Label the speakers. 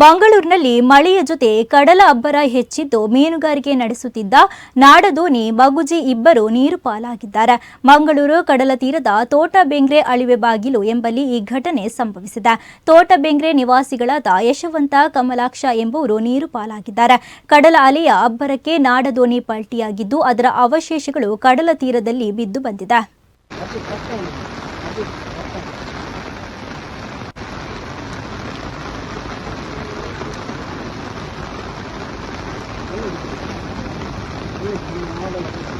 Speaker 1: ಮಂಗಳೂರಿನಲ್ಲಿ ಮಳೆಯ ಜೊತೆ ಕಡಲ ಅಬ್ಬರ ಹೆಚ್ಚಿದ್ದು ಮೀನುಗಾರಿಕೆ ನಡೆಸುತ್ತಿದ್ದ ನಾಡದೋಣಿ ಮಗುಜಿ ಇಬ್ಬರು ನೀರು ಪಾಲಾಗಿದ್ದಾರೆ. ಮಂಗಳೂರು ಕಡಲ ತೀರದ ತೋಟ ಬೆಂಗ್ರೆ ಅಳಿವೆ ಬಾಗಿಲು ಎಂಬಲ್ಲಿ ಈ ಘಟನೆ ಸಂಭವಿಸಿದೆ. ತೋಟಬೆಂಗ್ರೆ ನಿವಾಸಿಗಳಾದ ಯಶವಂತ, ಕಮಲಾಕ್ಷ ಎಂಬುವರು ನೀರು ಪಾಲಾಗಿದ್ದಾರೆ. ಕಡಲ ಅಲೆಯ ಅಬ್ಬರಕ್ಕೆ ನಾಡದೋಣಿ ಪಲ್ಟಿಯಾಗಿದ್ದು, ಅದರ ಅವಶೇಷಗಳು ಕಡಲ ತೀರದಲ್ಲಿ ಬಿದ್ದು ಬಂದಿದೆ. Thank you.